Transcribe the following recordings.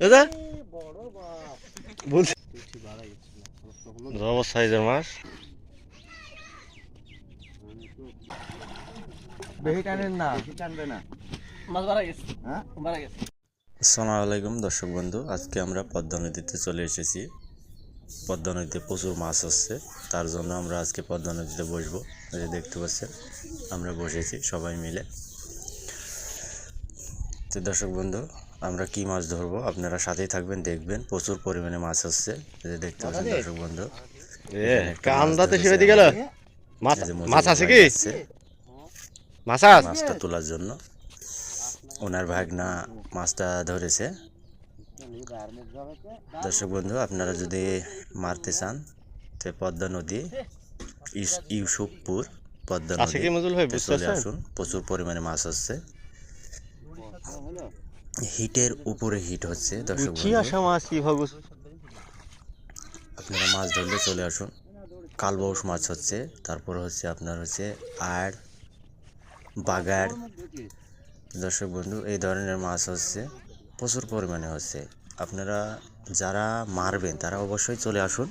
দাদা? বলছি। বড় সাইজের মাছ বেশি টানেন না। টানবে না। মাছ মারা গেছে। হ্যাঁ? মারা গেছে। আসসালামু আলাইকুম দর্শক বন্ধু। আজকে আমরা পদ্মা নদীতে চলে এসেছি। পদ্মা নদীতে প্রচুর মাছ হচ্ছে তার জন্য আমরা আজকে পদ্মা নদীতে বসবো। যে দেখতে পাচ্ছেন আমরা বসেছি সবাই মিলে। তো দর্শক বন্ধু আমরা কি মাছ ধরবো? আপনারা সাথেই থাকবেন দেখবেন। প্রচুর পরিমাণে মাছ হচ্ছে যে দেখতে পাচ্ছেন দর্শক বন্ধু। কান্দাতে সেরে দিয়ে গেল। মাছ আছে কি? মাছ মাছটা তোলার জন্য। ওনার ভাগনা মাছটা ধরেছে। দর্শক বন্ধু আপনারা যদি মারতে চান তো পদ্মা নদী ইউসুফপুর পদ্মা নদী চলে আসুন। প্রচুর পরিমাণে মাছ হচ্ছে হিটের উপরে হিট হচ্ছে দর্শক বন্ধু। আসা মাছ কি ভাবুস আপনারা মাছ ধরলে চলে আসুন। কালবাউস মাছ হচ্ছে তারপর হচ্ছে আপনার হচ্ছে আড় বাগার। দর্শক বন্ধু এই ধরনের মাছ হচ্ছে প্রচুর পরিমাণে হচ্ছে। আপনারা যারা মারবেন তারা অবশ্যই চলে আসুন।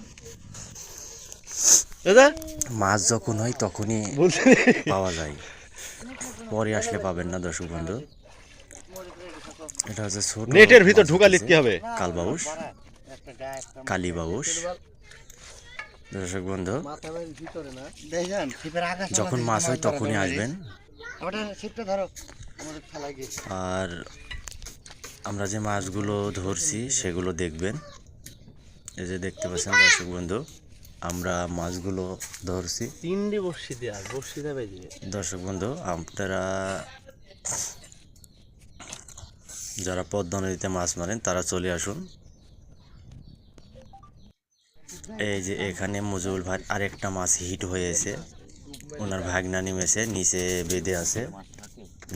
মাছ যখন হয় তখনই পাওয়া যায়। পরে আসলে পাবেন না দর্শক বন্ধু। এটা হচ্ছে ছোট নেটের ভিতর মাছ ঢুকালে কি হবে। কালবাউস। কালীবাউস। দর্শক বন্ধু যখন মাছ হয় তখনই আসবেন। আর আমরা যে মাছগুলো ধরছি সেগুলো দেখবেন। এই যে দেখতে পাচ্ছেন দর্শক বন্ধু আমরা মাছগুলো ধরছি। তিনটি বর্ষি দেয়া বর্ষি দেবে দর্শক বন্ধু আপনারা যারা পদ্মা নদীতে মাছ মারেন, তারা চলে আসুন। এই যে এখানে মজুল ভাই আরেকটা মাছ হিট হয়েছে ওনার ভাগনা নেমেছে, নিচে বেঁধে আছে।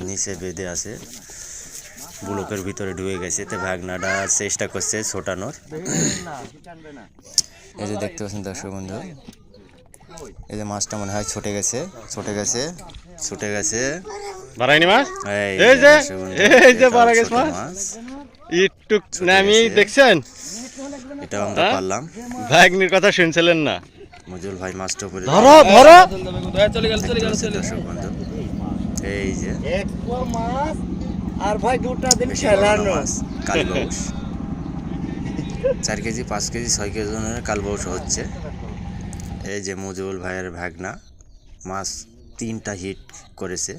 নিচে বেঁধে আছে। বুলকের ভিতরে ঢুকে গেছে। তো ভাগনাটা চেষ্টা করছে ছোটানোর। এই যে দেখতে পাচ্ছেন দর্শক বন্ধু, এই যে মাছটা মনে হয় ছুটে গেছে ছুটে গেছে ছুটে গেছে। বাড়াইনি মাছ এই যে, এই যে বাড়া গেছে মাছ। একটু নামি দেখছেন? এটা আমরা হ্যাঁ? পারলাম। ভাগ্নির কথা শুনছিলেন না। মজুল ভাই মাছটা উপরে ধরো ধরো। চলে গেল চলে গেল চলে বন্ধু। এই যে। এক মাছ আর ভাই দুটা দিন খেলানো। কালবাউস। চার কেজি পাঁচ কেজি ছয় কেজি ওজনের কালবাউস হচ্ছে। এই যে মজুল ভাইয়ের ভাগনা মাছ তিনটা হিট করেছে।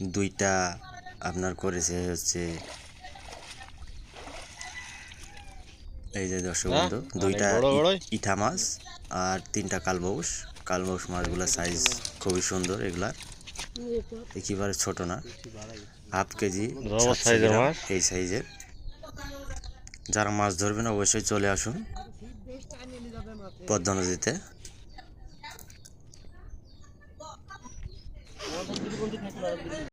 দুইটা আপনার করেছে হচ্ছে এই যে দর্শক হ্যাঁ, বন্ধু দুইটা ইঠা মাছ আর তিনটা কালবাউস কালবাউস মাছগুলোর সাইজ খুবই সুন্দর এগুলার একেবারে ছোট না। Half kg. এই সাইজের। যারা মাছ ধরবেন অবশ্যই চলে আসুন পদ্মা নদীতে।